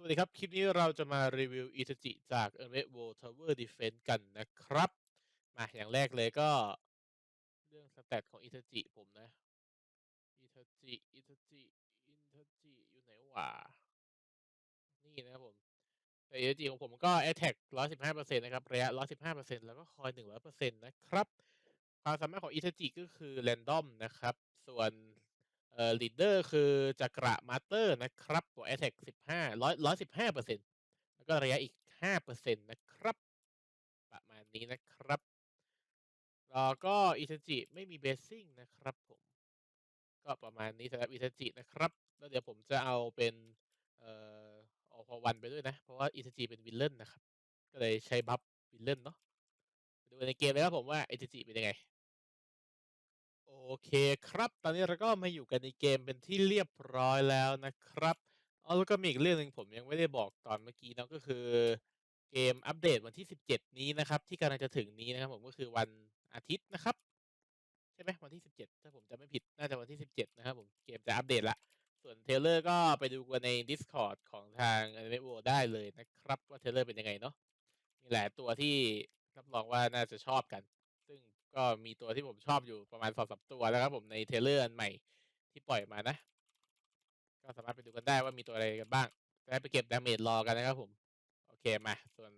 สวัสดีครับ คลิปนี้เราจะมารีวิวอิตาจิจาก e r m e t World Tower Defense กันนะครับ มาอย่างแรกเลยก็ เรื่องสแตทของอิตาจิผมนะอิตาจิอิตาจิอิตาจิอยู่ไหนวะนี่นะครับผมแต่อิตาจิของผมก็ Attack 115%นะครับ ระยะ 115%แล้วก็คอย 100%นะครับ ความสามารถของอิตาจิก็คือ Random นะครับ ส่วน เอ่อ leader คือจักระมาสเตอร์นะครับ บวก attack 15 100 115%แล้วก็ระยะอีก5%นต์นะครับ ประมาณนี้นะครับแล้วก็อิตาจิไม่มีเบสซิ่งนะครับผม ก็ประมาณนี้สำหรับอิตาจินะครับ แล้วเดี๋ยวผมจะเอาเป็นเอ่ออพวันไปด้วยนะ เพราะว่าอิตาจิเป็นวิลเลนนะครับ ก็เลยใช้บัฟวิลเลนเนาะดูในเกมเลยครับผมว่าอิตาจิเป็นยังไง โอเคครับ ตอนนี้เราก็มาอยู่กันในเกมเป็นที่เรียบร้อยแล้วนะครับอ๋อแล้วก็มีอีกเรื่องหนึ่งผมยังไม่ได้บอกตอนเมื่อกี้เนาะก็คือเกมอัปเดตวันที่ 17 นี้นะครับ ที่กำลังจะถึงนี้นะครับผมก็คือวันอาทิตย์นะครับ ใช่ไหมวันที่ 17 ถ้าผมจำไม่ผิดน่าจะวันที่ 17 นะครับผมเกมจะอัปเดตละ ส่วนเทเลอร์ก็ไปดูกันใน Discord ของทาง Anime World ได้เลยนะครับ ว่าเทเลอร์เป็นยังไงเนาะมีหลายตัวที่รับรองว่าน่าจะชอบกัน ก็มีตัวที่ผมชอบอยู่ประมาณสองสามตัวแล้วครับผมในเทเลอร์อันใหม่ที่ปล่อยมานะ ก็สามารถไปดูกันได้ว่ามีตัวอะไรกันบ้างจะได้ไปเก็บดาเมจรอกันนะครับผม โอเคมา ส่วน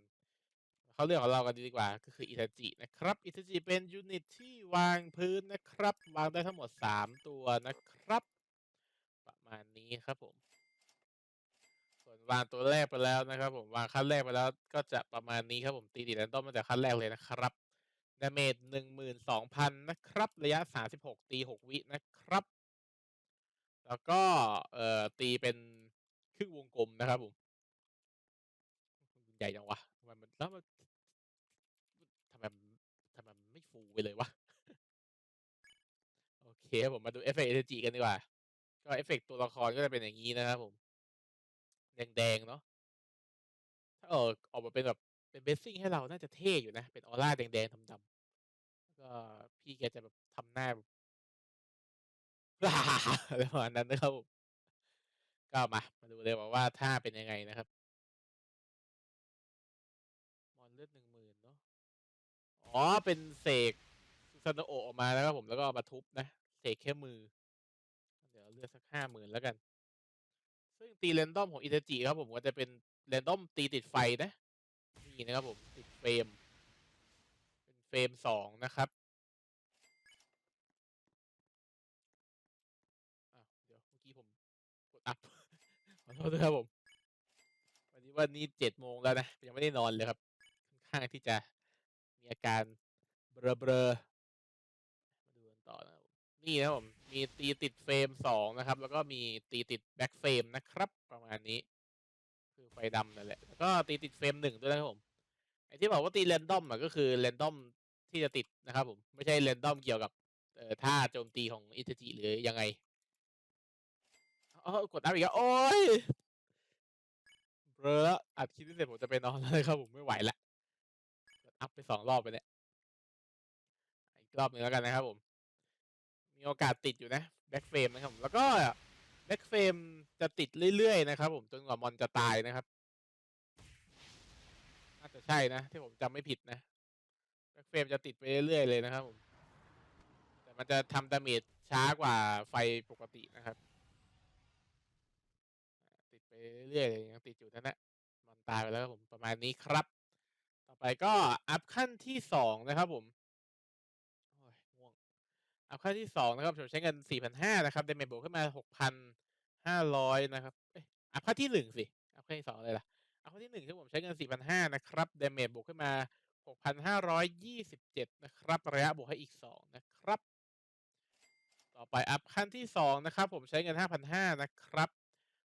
เขาเรื่องของเรากันดีกว่า ก็คืออิตาจินะครับอิตาจิเป็นยูนิตที่วางพื้นนะครับ วางได้ทั้งหมด3ตัวนะครับ ประมาณนี้ครับผม ส่วนวางตัวแรกไปแล้วนะครับ ผมวางขั้นแรกไปแล้วก็จะประมาณนี้ครับผมตีติดแรนดอมมาจากขั้นแรกเลยนะครับ ดาเมจหนึ่งหมื่นสองพันนะครับ ระยะสามสิบหกตีหกวินะครับ แล้วก็ เอ่อ ตีเป็นครึ่งวงกลมนะครับผม ใหญ่จังวะทำไมมันแล้วมันทำไมทำไมไม่ฟูไปเลยวะ โอเคผมมาดูเอฟเฟกต์เอเจีกันดีกว่า ก็เอฟเฟกต์ตัวละครก็จะเป็นอย่างนี้นะครับผม แดงๆ เนาะถ้าเออออกมาเป็นแบบเป็นเบสซิ่งให้เราน่าจะเท่อยู่นะ เป็นออร่าแดงๆดำ ก็พี่แกจะแบบทำหน้าแบบ อะไรประมาณนั้นนะครับผมก็มา มาดูเลยว่าว่าท่าเป็นยังไงนะครับ มอนเลือดหนึ่งหมื่นเนาะ อ๋อ เป็นเสกซานโอออกมาแล้วครับผม แล้วก็มาทุบนะ เสกแค่มือ เดี๋ยวเลือดสักห้าหมื่นแล้วกัน ซึ่งตีเรนดอมของอิตาจิครับผมก็จะเป็นเรนดอมตีติดไฟนะ นี่นะครับผม ติดเฟรม เฟรมสองนะครับเดี๋ยวเมื่อกี้ผมกดอัพขอโทษด้วยครับผม วันนี้วันนี้เจ็ดโมงแล้วนะ ยังไม่ได้นอนเลยครับ ค่อนข้างที่จะมีอาการเบลอเบลอมาดูกันต่อนะครับนี่นะผมมีตีติดเฟรมสองนะครับ แล้วก็มีตีติดแบ็กเฟรมนะครับ ประมาณนี้ คือไฟดำนั่นแหละแล้วก็ตีติดเฟรมหนึ่งด้วยนะครับผมไอที่บอกว่าตีเรนดอมอะก็คือเรนดอม ที่จะติดนะครับผม ไม่ใช่เรนดอมเกี่ยวกับเอ่อท่าโจมตีของอิตจิหรือยังไงอ๋อกดอัพอีกแล้วโอ้ยเบลอแล้วอัดคลิปนี้เสร็จผมจะไปนอนแล้วนะครับผมไม่ไหวละกดอัพไปสองรอบไปเนี่ยอีกรอบหนึ่งแล้วกันนะครับผม มีโอกาสติดอยู่นะแบ็กเฟรมนะครับผมแล้วก็แบ็กเฟรมจะติดเรื่อยๆนะครับผมจนกว่ามอนจะตายนะครับน่าจะใช่นะ ที่ผมจำไม่ผิดนะ กเฟรมจะติดไปเรื่อยๆเลยนะครับผม แต่มันจะทำดาเมจช้ากว่าไฟปกตินะครับ ติดไปเรื่อยๆเลยยังติดอยู่นั่นแหละมันตายไปแล้วครับผมประมาณนี้ครับ ต่อไปก็อัพขั้นที่สองนะครับผมโอ้ยง่วงอัพขั้นที่สองนะครับผมใช้เงินสี่พันห้านะครับเดเมจบวกขึ้นมาหกพันห้าร้อยนะครับเอ้ยอัพขั้นที่หนึ่งสิอัพขั้นที่สองเลยล่ะอัพขั้นที่หนึ่งที่ผมใช้เงินสี่พันห้านะครับเดเมจบวกขึ้นมา หกพันะครับ ระยะบวกให้อีกสองนะครับ ต่อไปอัพขั้นที่สองนะครับ ผมใช้เงินห้าพันะครับ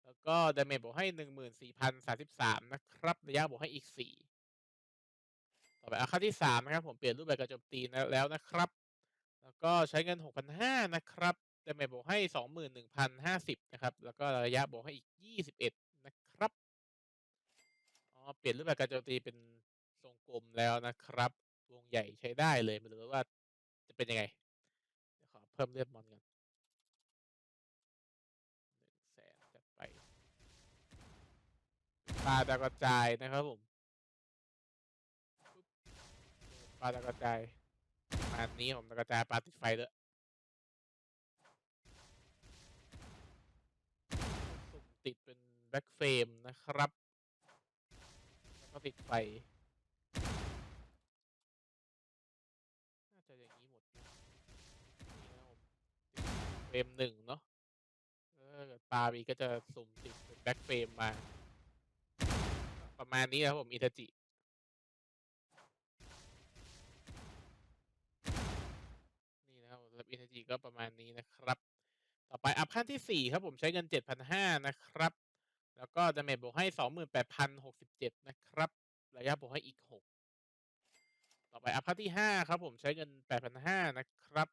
แล้วก็ดาเมจบวกให้หนึ่งหมื่นะครับ ระยะบวกให้อีกสี่ต่อไปอัพขั้นที่สามนะครับ ผมเปลี่ยนรูปแบบการโจมตีแล้วนะครับ แล้วก็ใช้เงินหกพันะครับดาเมจบวกให้สองหมื่นะครับ แล้วก็ระยะบวกให้อีกยี่สิบเอ็ดนะครับ อ๋อ เปลี่ยนรูปแบบการโจมตีเป็น ทรงกลมแล้วนะครับ วงใหญ่ใช้ได้เลยไมาดูว่าจะเป็นยังไงเดี๋ยวขอเพิ่มเลือดมอนกันหนึ่งแสนจัดไปปลาดาวกระจายนะครับผมปลาดาวกระจายประมาณนี้ผมดาวกระจายปลาติดไฟด้วยติดเป็นแบ็คเฟรมนะครับ แล้วก็ติดไฟ น่าจะอย่างนี้หมดนี่นะผมเฟรมหนึ่งเนาะเกิดปลาบีก็จะสุ่มติดเป็นแบ็คเฟรมมา ประมาณนี้นะครับผมอิทาจินี่นะครับสำหรับอิทาจิก็ประมาณนี้นะครับ ต่อไปอัพขั้นที่สี่ครับผมใช้เงินเจ็ดพันห้านะครับ แล้วก็ดาเมจบวกให้สองหมื่นแปดพันหกสิบเจ็ดนะครับ ระยะบวกให้อีกหกต่อไปอัพขั้นที่ห้าครับผมใช้เงินแปดพันห้านะครับ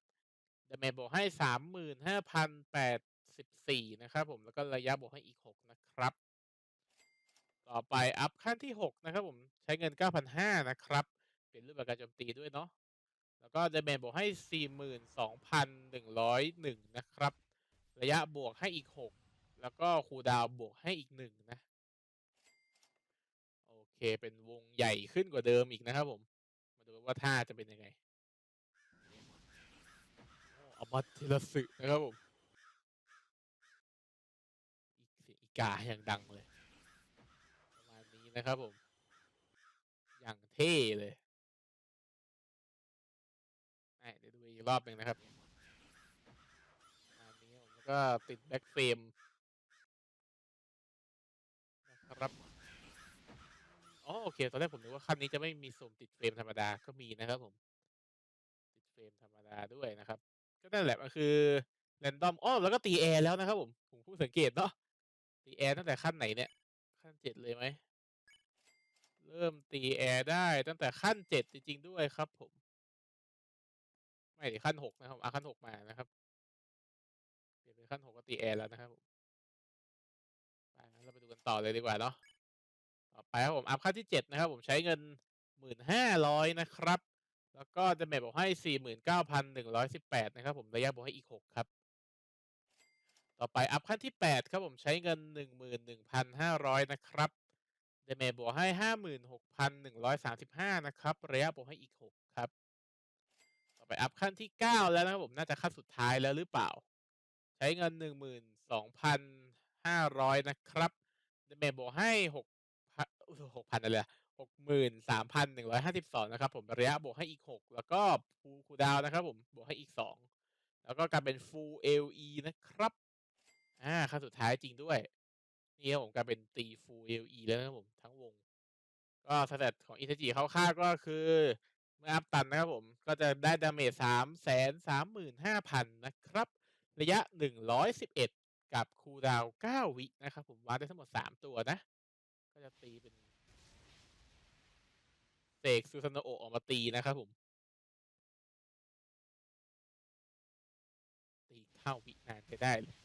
เดเมจบวกให้สามหมื่นห้าพันแปดสิบสี่นะครับผมแล้วก็ระยะบวกให้อีกหกนะครับ ต่อไปอัพขั้นที่หกนะครับผมใช้เงินเก้าพันห้านะครับเปลี่ยนรูปแบบการโจมตีด้วยเนาะแล้วก็เดเมจบวกให้สี่หมื่นสองพันหนึ่งร้อยหนึ่งนะครับ ระยะบวกให้อีกหกแล้วก็คูดาวบวกให้อีกหนึ่งนะ เป็นวงใหญ่ขึ้นกว่าเดิมอีกนะครับผม มาดูว่าท่าจะเป็นยังไงโอ้เอามาทีลสึนะครับผมอีกเสียงอีกาอย่างดังเลยประมาณนี้นะครับผม อย่างเท่เลยเดี๋ยวดูอีกรอบหนึ่งนะครับประมาณนี้ผมก็ติดแบ็คเฟรมนะครับ อ๋อโอเค ตอนแรกผมนึกว่าขั้นนี้จะไม่มีสุ่มติดเฟรมธรรมดาก็มีนะครับผม ติดเฟรมธรรมดาด้วยนะครับ ก็นั่นแหละมันคือแรนดอมอ้อแล้วก็ตีแอร์แล้วนะครับผมผมเพิ่งสังเกตเนาะตีแอร์ตั้งแต่ขั้นไหนเนี่ย ขั้นเจ็ดเลยไหมเริ่มตีแอร์ได้ตั้งแต่ขั้นเจ็ดจริงๆด้วยครับ ผม ไม่ดิขั้นหกนะครับอะขั้นหกมานะครับเปลี่ยนเป็นขั้นหกก็ตีแอร์แล้วนะครับไปงั้นเราไปดูกันต่อเลยดีกว่าเนาะ ไปครับผมอัพขั้นที่เจ็ดนะครับ ผมใช้เงินหมื่นห้าร้อยนะครับ แล้วก็จะเมจบอกให้สี่หมื่นเก้าพันหนึ่งร้อยสิบแปดนะครับ ผมระยะบอกให้อีกหกครับ ต่อไปอัพขั้นที่แปดครับผมใช้เงินหนึ่งหมื่นหนึ่งพันห้าร้อยนะครับเดเมบวกให้ห้าหมื่นหกพันหนึ่งร้อยสามสิบห้านะครับระยะบวกให้อีกหกครับ ต่อไปอัพขั้นที่เก้าแล้วนะครับผมน่าจะขั้นสุดท้ายแล้วหรือเปล่า ใช้เงินหนึ่งหมื่นสองพันห้าร้อยนะครับเดเมบวกให้หก หกพันอะไรหกหมื่นสามพันหนึ่งร้อยห้าสิบสองนะครับ ผมระยะบวกให้อีกหกแล้วก็ฟูคูดาวนะครับ ผมบวกให้อีกสองแล้วก็กลายเป็น full LE นะครับอ่าขั้นสุดท้ายจริงด้วย นี่ครับผมกลายเป็นตี full LE แล้วนะครับผมทั้งวง ก็สแตทของอิทาจิคร่าก็คือเมื่ออัพตันนะครับผมก็จะได้ดาเมจสามแสนสามหมื่นห้าพันนะครับ ระยะหนึ่งร้อยสิบเอ็ดกับคูดาวเก้าวินะครับผมวาดได้ทั้งหมดสามตัวนะ ก็จะตีเป็น เสกซูซานโอะออกมาตีนะครับผมตีเข้าวินานจะได้เลย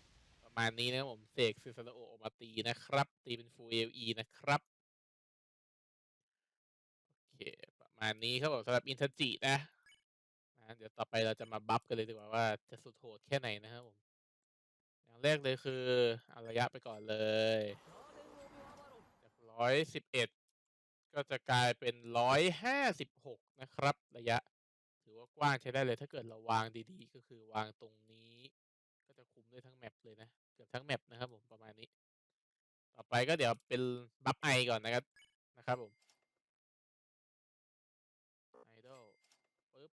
ประมาณนี้นะครับผมเสกซูซานโอะออกมาตีนะครับ ตีเป็น full LE นะครับโอเคประมาณนี้ครับผมสำหรับอินทจินะนะเดี๋ยวต่อไปเราจะมาบัฟกันเลยดีกว่าว่าจะสุดโหดแค่ไหนนะครับผมอย่างแรกเลยคือเอาระยะไปก่อนเลยจากร้อยสิบเอ็ด ก็จะกลายเป็นร้อยห้าสิบหกนะครับ ระยะ ถือว่ากว้างใช้ได้เลย ถ้าเกิดเราวางดีๆ ก็คือวางตรงนี้ ก็จะคุมได้ทั้งแมปเลยนะ เกือบทั้งแมปนะครับผมประมาณนี้ ต่อไปก็เดี๋ยวเป็นบัฟไอก่อนนะครับนะครับผมไอดอลปึ๊บ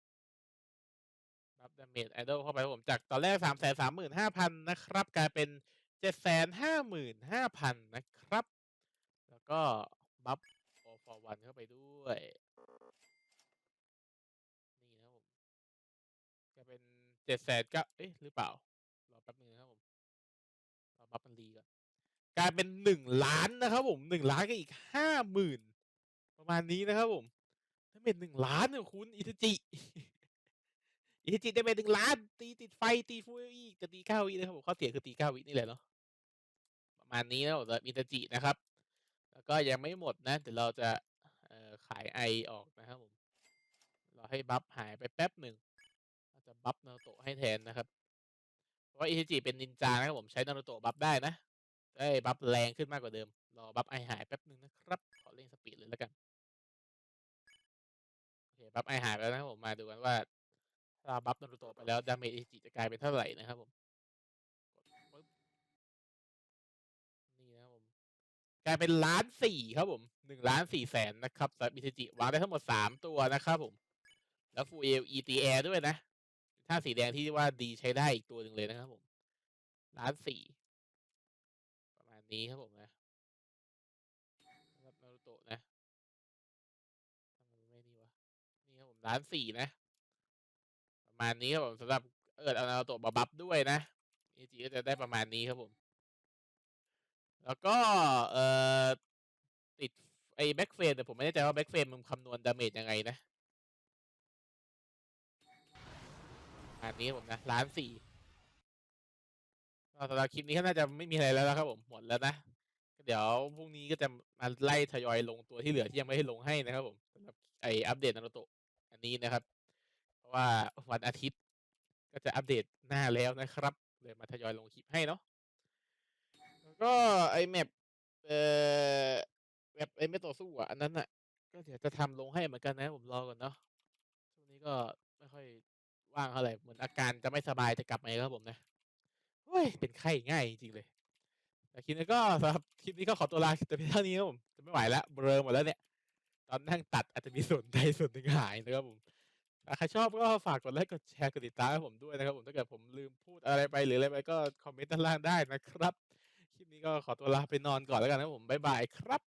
บัฟดาเมจไอดอลเข้าไปผมจากตอนแรกสามแสนสามหมื่นห้าพันนะครับ กลายเป็นเจ็ดแสนห้าหมื่นห้าพันนะครับ แล้วก็บัฟ all for one เข้าไปด้วย นี่นะครับผม จะเป็นเจ็ดแสนเก้าเอ๊ะหรือเปล่า รอแป๊บนึงนะครับผม รอบัฟมันรีก่อนกลายเป็นหนึ่งล้านนะครับผมหนึ่งล้านก็อีกห้าหมื่นประมาณนี้นะครับผมได้เป็นหนึ่งล้านเนี่ยคุณอิทาจิอิทาจิได้เป็นหนึ่งล้าน ตีติดไฟตีฟูอีกจะตีเก้าวินะครับผมข้อเสียคือตีเก้าวินี่แหละเนาะประมาณนี้นะผมสำหรับอิทาจินะครับ แล้วก็ยังไม่หมดนะเดี๋ยวเราจะายไอออกนะครับผม เราให้บัฟหายไปแป๊บหนึ่งเราจะบัฟนารูโตะให้แทนนะครับ เพราะว่าอิทิจิเป็นนินจานะครับผมใช้นารูโตะบัฟได้นะได้บัฟแรงขึ้นมากกว่าเดิม รอบัฟไอหายแป๊บหนึ่งนะครับ ขอเร่งสปีดเลยแล้วกัน โอเคบัฟไอหายไปแล้วนะครับผม มาดูกันว่าถ้าบัฟนารูโตะไปแล้วดาเมจอิจิจะกลายเป็นเท่าไหร่นะครับผม กดปึ๊บ นี่นะครับผม กลายเป็นล้านสี่ครับผมหนึ่งล้านสี่แสนนะครับสำหรับอิจิวางได้ทั้งหมดสามตัวนะครับผม แล้วฟูเอล ETR ด้วยนะ ถ้าสีแดงที่ว่าดีใช้ได้อีกตัวหนึ่งเลยนะครับผมล้านสี่ประมาณนี้ครับผมนะสำหรับนารูโตะนะทำไมไม่นี่วะนี่ครับผมล้านสี่นะ ประมาณนี้ครับผมสำหรับเอิร์ดเอานารูโตะมาบัฟด้วยนะเอจิก็จะได้ประมาณนี้ครับผม แล้วก็เอ่อติดไอ้แบ็กเฟรมแต่ผมไม่แน่ใจว่าแบ็กเฟรมมันคำนวณดาเมจยังไงนะอันนี้ผมนะล้านสี่สำหรับคลิปนี้ก็น่าจะไม่มีอะไรแล้วนะครับผมหมดแล้วนะเดี๋ยวพรุ่งนี้ก็จะมาไล่ทยอยลงตัวที่เหลือที่ยังไม่ได้ลงให้นะครับผมสำหรับไออัปเดตนารูโตะอันนี้นะครับ เพราะว่าวันอาทิตย์ก็จะอัปเดตหน้าแล้วนะครับเลยมาทยอยลงคลิปให้เนาะ ก็ไอแมปเอ่อแมปไอไม่ต่อสู้อะอันนั้นอะ ก็เดี๋ยวจะทำลงให้เหมือนกันนะผมรอก่อนเนาะช่วงนี้ก็ไม่ค่อยว่างเท่าไหร่เหมือนอาการจะไม่สบายจะกลับมาอีกแล้วครับผมนะเฮ้ยเป็นไข้ง่ายจริงๆเลยแต่คลิปนี้ก็สำหรับคลิปนี้ก็ขอตัวลาแต่เพียงเท่านี้ครับผมจะไม่ไหวแล้วเบลอหมดแล้วเนี่ย ตอนนั่งตัดอาจจะมีส่วนใดส่วนหนึ่งหายนะครับผมถ้าใครชอบก็ฝากกดไลค์กดแชร์กดติดตามให้ผมด้วยนะครับผมถ้าเกิดผมลืมพูดอะไรไปหรืออะไรไปก็คอมเมนต์ด้านล่างได้นะครับ ลิปนี้ก็ขอตัวลาไปนอนก่อนแล้วกันนะครับผมบ๊ายบายครับ